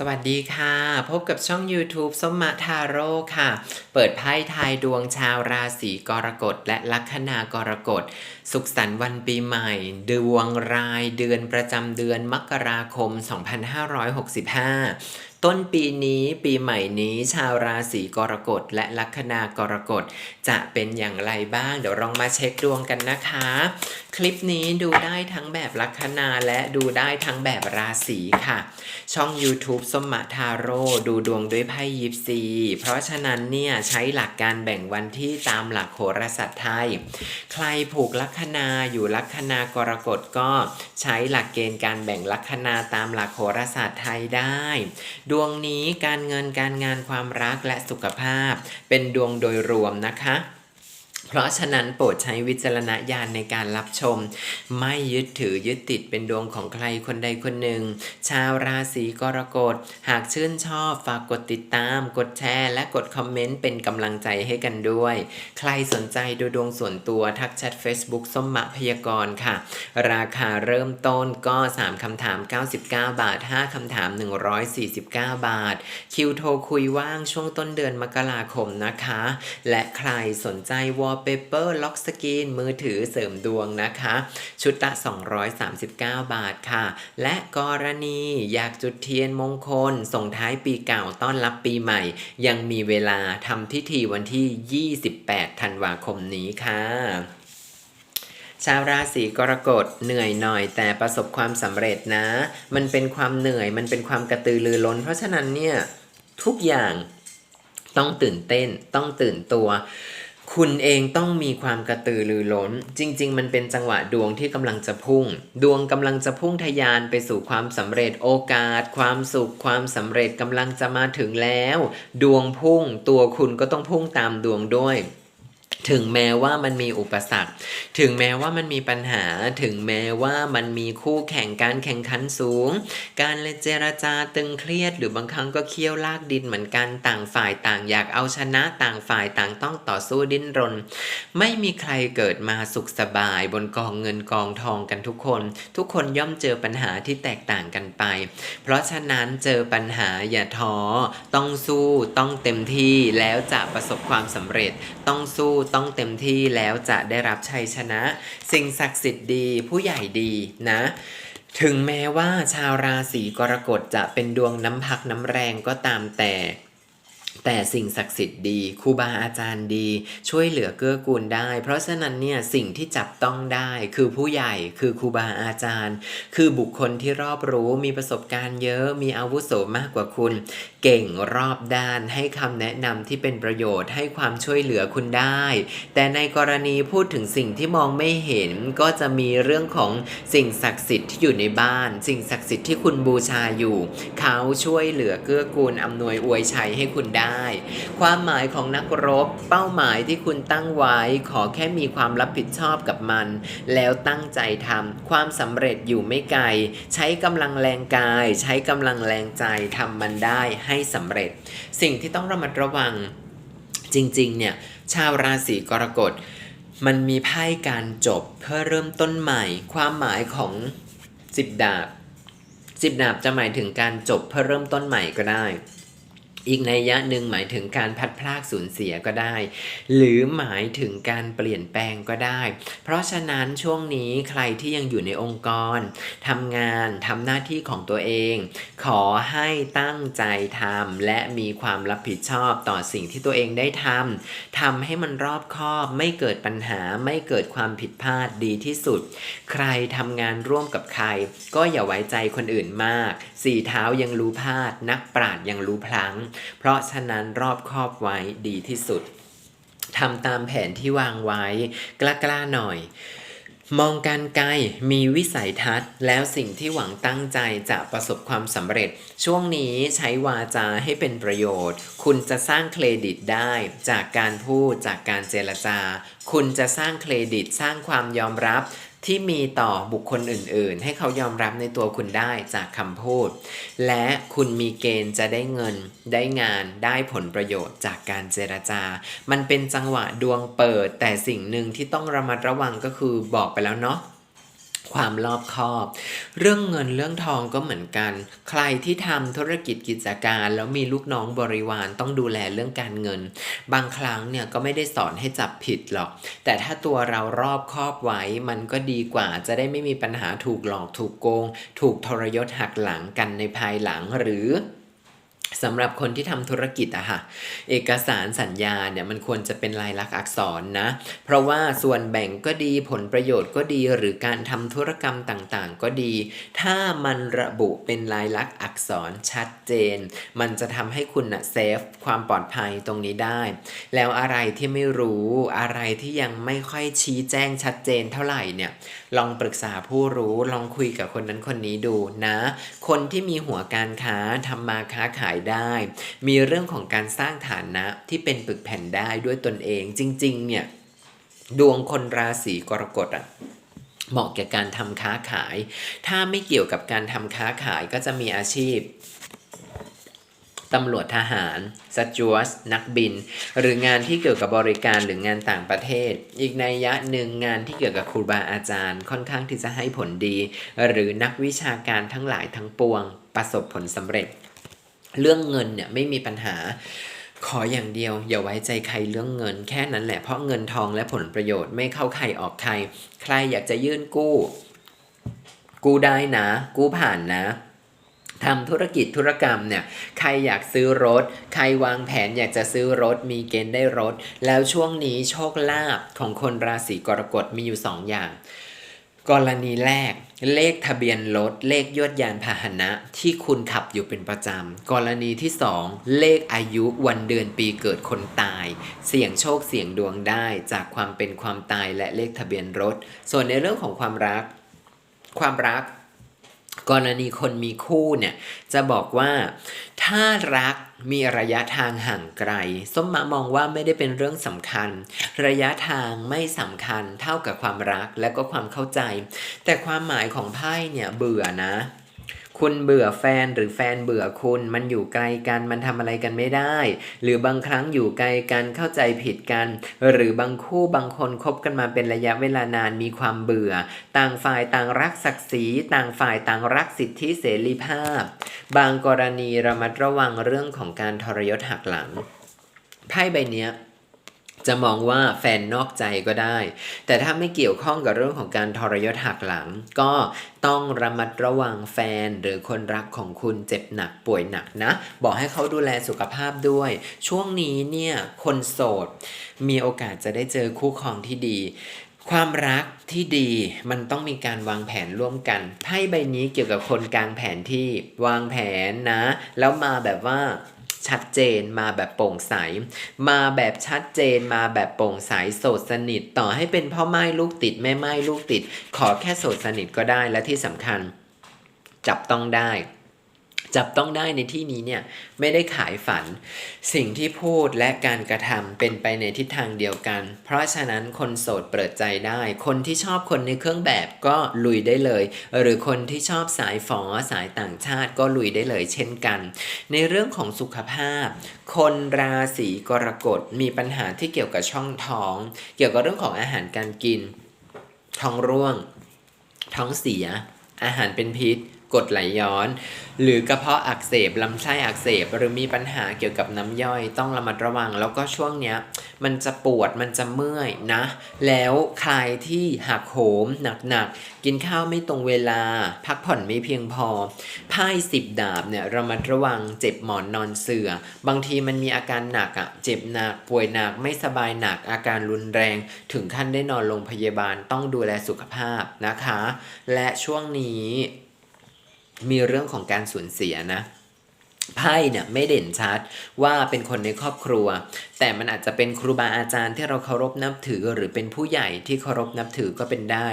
สวัสดีค่ะ พบกับช่อง YouTube ส้มมะทาโร่ค่ะ เปิดไพ่ทายดวงชาวราศีกรกฎและลัคนากรกฎ สุขสันต์วันปีใหม่ ดวงรายเดือนประจำเดือนมกราคม 2565ต้นปีนี้ปีใหม่นี้ชาวราศีกรกฎและลัคนากรกฎจะเป็นอย่างไรบ้าง เดี๋ยวลองมาเช็คดวงกันนะคะ คลิปนี้ดูได้ทั้งแบบลัคนาและดูได้ทั้งแบบราศีค่ะ ช่อง YouTube สมมะทาโร่ดูดวงด้วยไพ่ยิปซีเพราะฉะนั้นเนี่ยใช้หลักการแบ่งวันที่ตามหลักโหราศาสตร์ไทย ใครผูกลัคนาอยู่ลัคนากรกฎก็ใช้หลักเกณฑ์การแบ่งลัคนาตามหลักโหราศาสตร์ไทยได้ดวงนี้การเงินการงานความรักและสุขภาพ เป็นดวงโดยรวมนะคะ เพราะฉะนั้นโปรดใช้วิจารณญาณในการรับชม ไม่ยึดถือยึดติดเป็นดวงของใครคนใดคนหนึ่ง ชาวราศีกรกฎ หากชื่นชอบฝากกดติดตาม กดแชร์ และกดคอมเมนต์เป็นกำลังใจให้กันด้วย ใครสนใจดูดวงส่วนตัวทักแชท Facebook ส้มมะพยากรณ์ค่ะ ราคาเริ่มต้นก็ 3คำถาม 99 บาท 5คำถาม 149 บาท คิวโทรคุยว่างช่วงต้นเดือนมกราคมนะคะ และใครสนใจวอลเปเปอร์ล็อกสกรีนมือถือเสริมดวงนะคะ ชุดละ 239 บาทค่ะ และกรณีอยากจุดเทียนมงคล ส่งท้ายปีเก่าต้อนรับปีใหม่ ยังมีเวลาทำพิธีวันที่ 28 ธันวาคมนี้ค่ะชาวราศีกรกฎเหนื่อยหน่อยแต่ประสบความสำเร็จนะ มันเป็นความเหนื่อยมันเป็นความกระตือรือร้น เพราะฉะนั้นเนี่ยทุกอย่างต้องตื่นเต้นต้องตื่นตัว คุณเองต้องมีความกระตือรือร้น จริง ๆ มันเป็นจังหวะดวงที่กำลังจะพุ่ง ดวงกำลังจะพุ่งทะยานไปสู่ความสำเร็จโอกาส ความสุขความสำเร็จกำลังจะมาถึงแล้ว ดวงพุ่งตัวคุณก็ต้องพุ่งตามดวงด้วย ถึงแม้ว่ามันมีอุปสรรค ถึงแม้ว่ามันมีปัญหา ถึงแม้ว่ามันมีคู่แข่งการแข่งขันสูง การเจรจาตึงเครียดหรือบางครั้งก็เคี่ยวลากดินเหมือนกันต่างฝ่ายต่างอยากเอาชนะต่างฝ่ายต่างต้องต่อสู้ดิ้นรน ไม่มีใครเกิดมาสุขสบายบนกองเงินกองทองกันทุกคน ทุกคนย่อมเจอปัญหาที่แตกต่างกันไป เพราะฉะนั้นเจอปัญหาอย่าท้อต้องสู้ต้องเต็มที่แล้วจะประสบความสำเร็จต้องสู้ต้องเต็มที่แล้วจะได้รับชัยชนะ สิ่งศักดิ์สิทธิ์ดีผู้ใหญ่ดีนะ ถึงแม้ว่าชาวราศีกรกฎจะเป็นดวงน้ำพักน้ำแรงก็ตามแต่ แต่สิ่งศักดิ์สิทธิ์ดีครูบาอาจารย์ดี ช่วยเหลือเกื้อกูลได้ เพราะฉะนั้นเนี่ยสิ่งที่จับต้องได้คือผู้ใหญ่คือครูบาอาจารย์ คือบุคคลที่รอบรู้มีประสบการณ์เยอะมีอาวุโสมากกว่าคุณ เก่งรอบด้านให้คำแนะนำที่เป็นประโยชน์ให้ความช่วยเหลือคุณได้ แต่ในกรณีพูดถึงสิ่งที่มองไม่เห็นก็จะมีเรื่องของสิ่งศักดิ์สิทธิ์ที่อยู่ในบ้าน สิ่งศักดิ์สิทธิ์ที่คุณบูชาอยู่ เขาช่วยเหลือเกื้อกูลอำนวยอวยชัยให้คุณได้ความหมายของนักรบ เป้าหมายที่คุณตั้งไว้ ขอแค่มีความรับผิดชอบกับมัน แล้วตั้งใจทำความสำเร็จอยู่ไม่ไกล ใช้กำลังแรงกาย ใช้กำลังแรงใจทำมันได้ให้สำเร็จ สิ่งที่ต้องระมัดระวัง จริงๆ เนี่ย ชาวราศีกรกฎ มันมีไพ่การจบเพื่อเริ่มต้นใหม่ ความหมายของสิบดาบสิบดาบจะหมายถึงการจบเพื่อเริ่มต้นใหม่ก็ได้ อีกในยะหนึ่งหมายถึงการพัดพลากสูญเสียก็ได้ หรือหมายถึงการเปลี่ยนแปลงก็ได้ เพราะฉะนั้นช่วงนี้ใครที่ยังอยู่ในองค์กรทำงานทำหน้าที่ของตัวเอง ขอให้ตั้งใจทำและมีความรับผิดชอบต่อสิ่งที่ตัวเองได้ทำทำให้มันรอบคอบไม่เกิดปัญหาไม่เกิดความผิดพลาดดีที่สุด ใครทำงานร่วมกับใคร ก็อย่าไว้ใจคนอื่นมาก สี่เท้ายังรู้พลาด นักปราดยังรู้พลังเพราะฉะนั้นรอบครอบไว้ดีที่สุดทำตามแผนที่วางไว้ กล้าๆหน่อย มองการไกลมีวิสัยทัศน์ แล้วสิ่งที่หวังตั้งใจจะประสบความสำเร็จ ช่วงนี้ใช้วาจาให้เป็นประโยชน์ คุณจะสร้างเครดิตได้ จากการพูดจากการเจรจา คุณจะสร้างเครดิตสร้างความยอมรับ ที่มีต่อบุคคลอื่นๆ ให้เขายอมรับในตัวคุณได้จากคำพูด และคุณมีเกณฑ์จะได้เงิน ได้งาน ได้ผลประโยชน์จากการเจรจา มันเป็นจังหวะดวงเปิด แต่สิ่งหนึ่งที่ต้องระมัดระวังก็คือบอกไปแล้วเนาะ ความรอบคอบ เรื่องเงินเรื่องทองก็เหมือนกัน ใครที่ทำธุรกิจกิจการแล้วมีลูกน้องบริวารต้องดูแลเรื่องการเงิน บางครั้งเนี่ยก็ไม่ได้สอนให้จับผิดหรอก แต่ถ้าตัวเรารอบคอบไว้มันก็ดีกว่าจะได้ไม่มีปัญหาถูกหลอกถูกโกง ถูกทรยศหักหลังกันในภายหลังหรือ สำหรับคนที่ทำธุรกิจอะค่ะ เอกสารสัญญาเนี่ยมันควรจะเป็นลายลักษณ์อักษรนะ เพราะว่าส่วนแบ่งก็ดีผลประโยชน์ก็ดีหรือการทำธุรกรรมต่างๆ ก็ดี ถ้ามันระบุเป็นลายลักษณ์อักษรชัดเจน มันจะทำให้คุณนะเซฟความปลอดภัยตรงนี้ได้ แล้วอะไรที่ไม่รู้อะไรที่ยังไม่ค่อยชี้แจ้งชัดเจนเท่าไหร่เนี่ย ลองปรึกษาผู้รู้ลองคุยกับคนนั้นคนนี้ดูนะ คนที่มีหัวการค้าทำมาค้าขายได้ มีเรื่องของการสร้างฐานะที่เป็นปึกแผ่นได้ด้วยตนเอง จริง ๆ เนี่ย ดวงคนราศีกรกฎอะเหมาะแก่การทำค้าขาย ถ้าไม่เกี่ยวกับการทำค้าขายก็จะมีอาชีพ ตำรวจทหารสจวสนักบิน หรืองานที่เกี่ยวกับบริการหรืองานต่างประเทศ อีกในยยะหนึ่งงานที่เกี่ยวกับครูบาอาจารย์ ค่อนข้างที่จะให้ผลดี หรือนักวิชาการทั้งหลายทั้งปวง ประสบผลสำเร็จ เรื่องเงินเนี่ยไม่มีปัญหาขออย่างเดียวอย่าไว้ใจใครเรื่องเงินแค่นั้นแหละเพราะเงินทองและผลประโยชน์ไม่เข้าใครออกใคร ใครอยากจะยื่นกู้ กู้ได้นะ กู้ผ่านนะ ทำธุรกิจธุรกรรมเนี่ยใครอยากซื้อรถ ใครวางแผนอยากจะซื้อรถ มีเกณฑ์ได้รถ แล้วช่วงนี้โชคลาภของคนราศีกรกฎมีอยู่สองอย่าง กรณีแรก เลขทะเบียนรถ เลขยวดยานพาหนะที่คุณขับอยู่เป็นประจำ กรณีที่สองเลขอายุวันเดือนปีเกิดคนตาย เสี่ยงโชคเสี่ยงดวงได้จากความเป็นความตายและเลขทะเบียนรถ ส่วนในเรื่องของความรัก ความรัก กรณีคนมีคู่เนี่ยจะบอกว่าถ้ารักมีระยะทางห่างไกล ส้มมามองว่าไม่ได้เป็นเรื่องสำคัญ ระยะทางไม่สำคัญเท่ากับความรักและก็ความเข้าใจ แต่ความหมายของไพ่เนี่ยเบื่อนะ คุณเบื่อแฟนหรือแฟนเบื่อคุณมันอยู่ไกลกันมันทำอะไรกันไม่ได้ หรือบางครั้งอยู่ไกลกันเข้าใจผิดกัน หรือบางคู่บางคนคบกันมาเป็นระยะเวลานานมีความเบื่อ ต่างฝ่ายต่างรักศักดิ์ศรีต่างฝ่ายต่างรักสิทธิเสรีภาพ บางกรณีระมัดระวังเรื่องของการทรยศหักหลังไพ่ใบเนี้ย จะมองว่าแฟนนอกใจก็ได้ แต่ถ้าไม่เกี่ยวข้องกับเรื่องของการทรยศหักหลัง ก็ต้องระมัดระวังแฟนหรือคนรักของคุณเจ็บหนักป่วยหนักนะ บอกให้เขาดูแลสุขภาพด้วย ช่วงนี้เนี่ยคนโสด มีโอกาสจะได้เจอคู่ครองที่ดี ความรักที่ดีมันต้องมีการวางแผนร่วมกันไพ่ใบนี้เกี่ยวกับคนกลางแผนที่วางแผนนะ แล้วมาแบบว่า ชัดเจนมาแบบโปร่งใส มาแบบชัดเจนมาแบบโปร่งใสโสดสนิทต่อให้เป็นพ่อไม้ลูกติดแม่ไม้ลูกติด ขอแค่โสดสนิทก็ได้และที่สำคัญ จับต้องได้ จับต้องได้ในที่นี้เนี่ยไม่ได้ขายฝัน สิ่งที่พูดและการกระทำเป็นไปในทิศทางเดียวกัน เพราะฉะนั้นคนโสดเปิดใจได้ คนที่ชอบคนในเครื่องแบบก็ลุยได้เลย หรือคนที่ชอบสายฝอสายต่างชาติก็ลุยได้เลยเช่นกัน ในเรื่องของสุขภาพ คนราศีกรกฎมีปัญหาที่เกี่ยวกับช่องท้อง เกี่ยวกับเรื่องของอาหารการกิน ท้องร่วง ท้องเสีย อาหารเป็นพิษ กดไหลย้อน หรือกระเพาะอักเสบลำไส้อักเสบ หรือมีปัญหาเกี่ยวกับน้ำย่อยต้องระมัดระวัง แล้วก็ช่วงเนี้ยมันจะปวดมันจะเมื่อยนะ แล้วใครที่หักโหมหนักๆกินข้าวไม่ตรงเวลา พักผ่อนไม่เพียงพอไพ่สิบดาบเนี่ยระมัดระวังเจ็บหมอนนอนเสื่อบางทีมันมีอาการหนักอะ่ะเจ็บหนักป่วยหนักไม่สบายหนักอาการรุนแรง ถึงขั้นได้นอนโรงพยาบาลต้องดูแลสุขภาพนะคะ และช่วงนี้ มีเรื่องของการสูญเสียนะ ไพ่เนี่ยไม่เด่นชัดว่าเป็นคนในครอบครัว แต่มันอาจจะเป็นครูบาอาจารย์ที่เราเคารพนับถือ หรือเป็นผู้ใหญ่ที่เคารพนับถือก็เป็นได้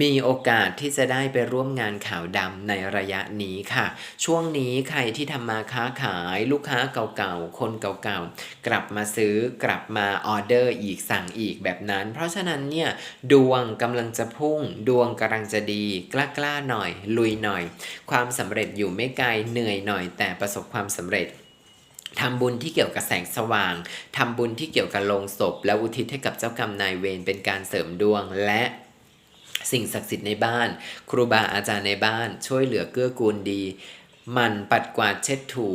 มีโอกาสที่จะได้ไปร่วมงานข่าวดำในระยะนี้ค่ะ ช่วงนี้ใครที่ทำมาค้าขายลูกค้าเก่าๆ คนเก่าๆ กลับมาซื้อกลับมาออเดอร์อีกสั่งอีกแบบนั้น เพราะฉะนั้นเนี่ยดวงกำลังจะพุ่ง ดวงกำลังจะดี กล้าๆหน่อย ลุยหน่อย ความสำเร็จอยู่ไม่ไกลเหนื่อยหน่อย แต่ประสบความสำเร็จทำบุญที่เกี่ยวกับแสงสว่าง ทำบุญที่เกี่ยวกับโลงศพ และอุทิศให้กับเจ้ากรรมนายเวรเป็นการเสริมดวงและสิ่งศักดิ์สิทธิ์ในบ้าน ครูบาอาจารย์ในบ้าน ช่วยเหลือเกื้อกูลดี มันปัดกวาดเช็ดถู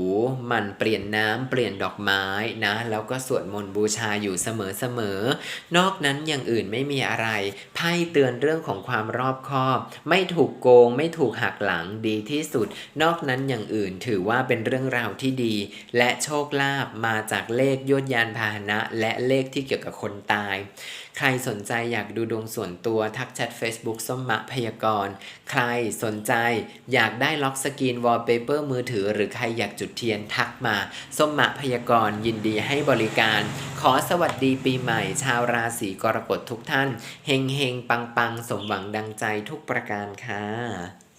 มันเปลี่ยนน้ำเปลี่ยนดอกไม้นะ แล้วก็สวดมนต์บูชาอยู่เสมอๆนอกนั้นอย่างอื่นไม่มีอะไร ไพ่เตือนเรื่องของความรอบคอบ ไม่ถูกโกง ไม่ถูกหักหลังดีที่สุด นอกนั้นอย่างอื่นถือว่าเป็นเรื่องราวที่ดี และโชคลาภมาจากเลขยวดยานพาหนะ และเลขที่เกี่ยวกับคนตาย รสนใจอยากดูดวงส่วนตัวทักแชท Facebook ส้มมะพยากรณ์ ใครสนใจอยากได้ล็อกสกรีนวอลเปเปอร์มือถือ หรือใครอยากจุดเทียนทักมา ส้มมะพยากรณ์ ยินดีให้บริการ ขอสวัสดีปีใหม่ ชาวราศีกรกฎทุกท่าน เฮงเฮงปังปังสมหวังดังใจทุกประการค่ะ